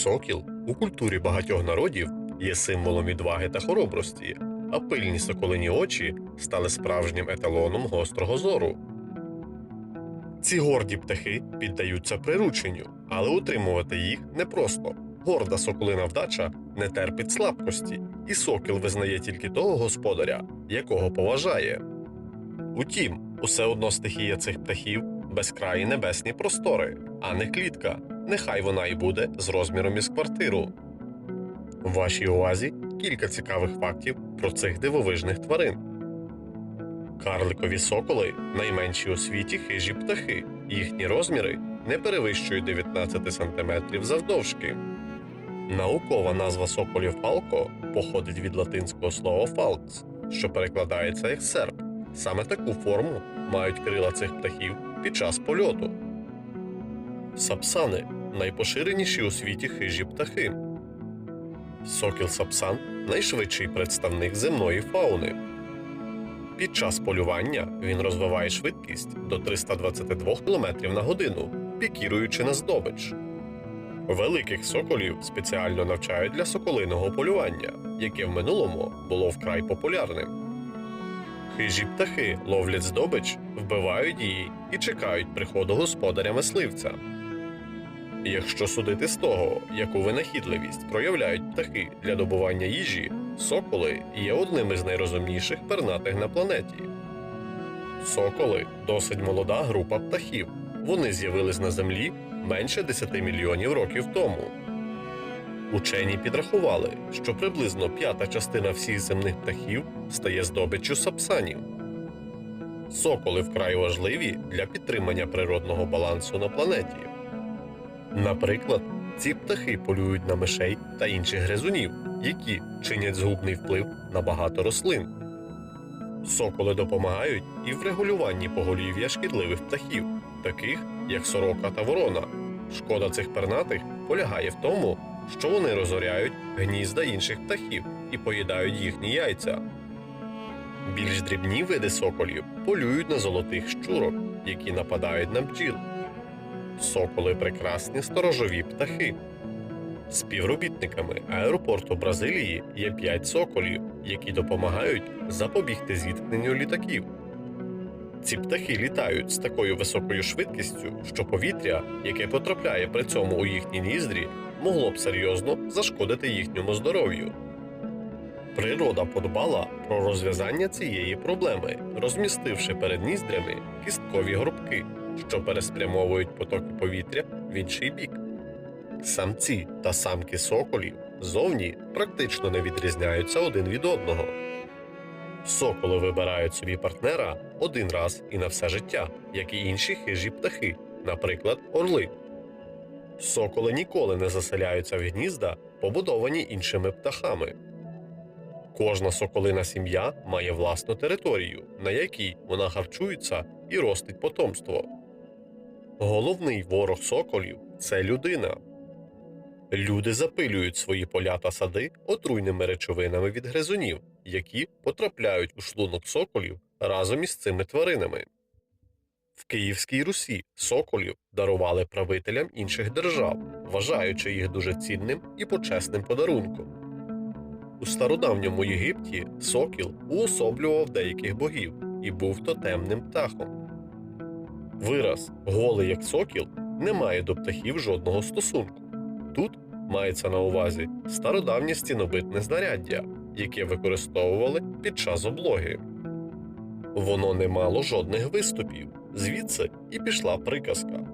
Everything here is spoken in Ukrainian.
Сокіл у культурі багатьох народів є символом відваги та хоробрості, а пильні соколині очі стали справжнім еталоном гострого зору. Ці горді птахи піддаються прирученню, але утримувати їх непросто. Горда соколина вдача не терпить слабкості, і сокіл визнає тільки того господаря, якого поважає. Утім, усе одно стихія цих птахів безкраї небесні простори, а не клітка. Нехай вона і буде з розміром із квартиру. В вашій увазі кілька цікавих фактів про цих дивовижних тварин. Карликові соколи найменші у світі хижі птахи. Їхні розміри не перевищують 19 см завдовжки. Наукова назва соколів фалко походить від латинського слова фалц, що перекладається як серп. Саме таку форму мають крила цих птахів під час польоту. Сапсани найпоширеніші у світі хижі птахи. Сокіл сапсан найшвидший представник земної фауни. Під час полювання він розвиває швидкість до 322 км на годину, пікіруючи на здобич. Великих соколів спеціально навчають для соколиного полювання, яке в минулому було вкрай популярним. Хижі птахи ловлять здобич, вбивають її і чекають приходу господаря мисливця. Якщо судити з того, яку винахідливість проявляють птахи для добування їжі, соколи є одним із найрозумніших пернатих на планеті. Соколи досить молода група птахів. Вони з'явились на землі менше 10 мільйонів років тому. Учені підрахували, що приблизно п'ята частина всіх земних птахів стає здобиччю сапсанів. Соколи вкрай важливі для підтримання природного балансу на планеті. Наприклад, ці птахи полюють на мишей та інших гризунів, які чинять згубний вплив на багато рослин. Соколи допомагають і в регулюванні поголів'я шкідливих птахів, таких як сорока та ворона. Шкода цих пернатих полягає в тому, що вони розоряють гнізда інших птахів і поїдають їхні яйця. Більш дрібні види соколів полюють на золотих щурок, які нападають на бджіл. Соколи прекрасні сторожові птахи. Співробітниками аеропорту Бразилії є п'ять соколів, які допомагають запобігти зіткненню літаків. Ці птахи літають з такою високою швидкістю, що повітря, яке потрапляє при цьому у їхні ніздрі, могло б серйозно зашкодити їхньому здоров'ю. Природа подбала про розв'язання цієї проблеми, розмістивши перед ніздрями кісткові горбки, що переспрямовують потоки повітря в інший бік. Самці та самки соколів зовні практично не відрізняються один від одного. Соколи вибирають собі партнера один раз і на все життя, як і інші хижі птахи, наприклад, орли. Соколи ніколи не заселяються в гнізда, побудовані іншими птахами. Кожна соколина сім'я має власну територію, на якій вона харчується і ростить потомство. Головний ворог соколів це людина. Люди запилюють свої поля та сади отруйними речовинами від гризунів, які потрапляють у шлунок соколів разом із цими тваринами. В Київській Русі соколів дарували правителям інших держав, вважаючи їх дуже цінним і почесним подарунком. У стародавньому Єгипті сокіл уособлював деяких богів і був тотемним птахом. Вираз голий як сокіл не має до птахів жодного стосунку. Тут мається на увазі стародавнє стінобитне знаряддя, яке використовували під час облоги. Воно не мало жодних виступів, звідси і пішла приказка